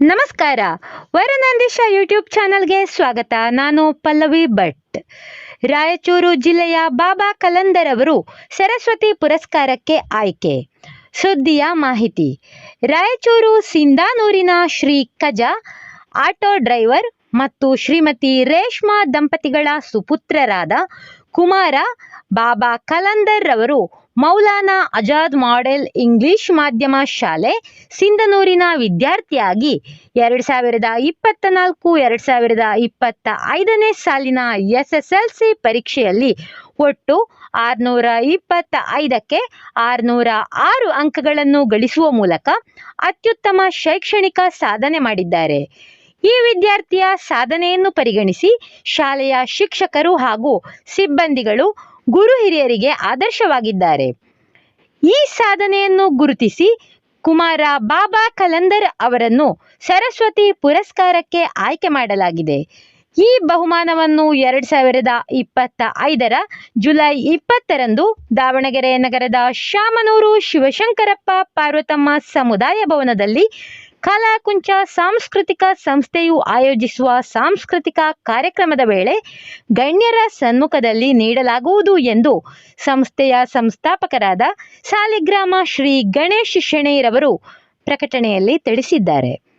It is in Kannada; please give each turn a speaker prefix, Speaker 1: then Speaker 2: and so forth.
Speaker 1: ನಮಸ್ಕಾರ. ವರನಂದೀಶ ಯೂಟ್ಯೂಬ್ ಚಾನಲ್ಗೆ ಸ್ವಾಗತ. ನಾನು ಪಲ್ಲವಿ ಭಟ್. ರಾಯಚೂರು ಜಿಲ್ಲೆಯ ಬಾಬಾ ಕಲಂದರ್ ಅವರು ಸರಸ್ವತಿ ಪುರಸ್ಕಾರಕ್ಕೆ ಆಯ್ಕೆ. ಸುದ್ದಿಯ ಮಾಹಿತಿ. ರಾಯಚೂರು ಸಿಂಧಾನೂರಿನ ಶ್ರೀ ಕಜ ಆಟೋ ಡ್ರೈವರ್ ಮತ್ತು ಶ್ರೀಮತಿ ರೇಷ್ಮಾ ದಂಪತಿಗಳ ಸುಪುತ್ರರಾದ ಕುಮಾರ ಬಾಬಾ ಕಲಂದರ್ ರವರು ಮೌಲಾನಾ ಆಜಾದ್ ಮಾಡೆಲ್ ಇಂಗ್ಲಿಷ್ ಮಾಧ್ಯಮ ಶಾಲೆ ಸಿಂಧನೂರಿನ ವಿದ್ಯಾರ್ಥಿಯಾಗಿ ಎರಡು ಸಾವಿರದ ಇಪ್ಪತ್ತ ನಾಲ್ಕು, ಎರಡು ಸಾವಿರದ ಇಪ್ಪತ್ತ ಐದನೇ ಸಾಲಿನ ಎಸ್ ಎಸ್ ಎಲ್ ಸಿ ಪರೀಕ್ಷೆಯಲ್ಲಿ ಒಟ್ಟು ಆರುನೂರ ಇಪ್ಪತ್ತ ಐದಕ್ಕೆ ಆರುನೂರ ಆರು ಅಂಕಗಳನ್ನು ಗಳಿಸುವ ಮೂಲಕ ಅತ್ಯುತ್ತಮ ಶೈಕ್ಷಣಿಕ ಸಾಧನೆ ಮಾಡಿದ್ದಾರೆ. ಈ ವಿದ್ಯಾರ್ಥಿಯ ಸಾಧನೆಯನ್ನು ಪರಿಗಣಿಸಿ ಶಾಲೆಯ ಶಿಕ್ಷಕರು ಹಾಗೂ ಸಿಬ್ಬಂದಿಗಳು ಗುರು ಹಿರಿಯರಿಗೆ ಆದರ್ಶವಾಗಿದ್ದಾರೆ. ಈ ಸಾಧನೆಯನ್ನು ಗುರುತಿಸಿ ಕುಮಾರ ಬಾಬಾ ಕಲಂದರ್ ಅವರನ್ನು ಸರಸ್ವತಿ ಪುರಸ್ಕಾರಕ್ಕೆ ಆಯ್ಕೆ ಮಾಡಲಾಗಿದೆ. ಈ ಬಹುಮಾನವನ್ನು ಎರಡು ಸಾವಿರದ ಇಪ್ಪತ್ತ ಐದರ ಜುಲೈ ಇಪ್ಪತ್ತರಂದು ದಾವಣಗೆರೆ ನಗರದ ಶಾಮನೂರು ಶಿವಶಂಕರಪ್ಪ ಪಾರ್ವತಮ್ಮ ಸಮುದಾಯ ಭವನದಲ್ಲಿ ಕಲಾಕುಂಚ ಸಾಂಸ್ಕೃತಿಕ ಸಂಸ್ಥೆಯು ಆಯೋಜಿಸುವ ಸಾಂಸ್ಕೃತಿಕ ಕಾರ್ಯಕ್ರಮದ ವೇಳೆ ಗಣ್ಯರ ಸನ್ಮುಖದಲ್ಲಿ ನೀಡಲಾಗುವುದು ಎಂದು ಸಂಸ್ಥೆಯ ಸಂಸ್ಥಾಪಕರಾದ ಸಾಲಿಗ್ರಾಮ ಶ್ರೀ ಗಣೇಶ್ ಶೆಣೈರವರು ಪ್ರಕಟಣೆಯಲ್ಲಿ ತಿಳಿಸಿದ್ದಾರೆ.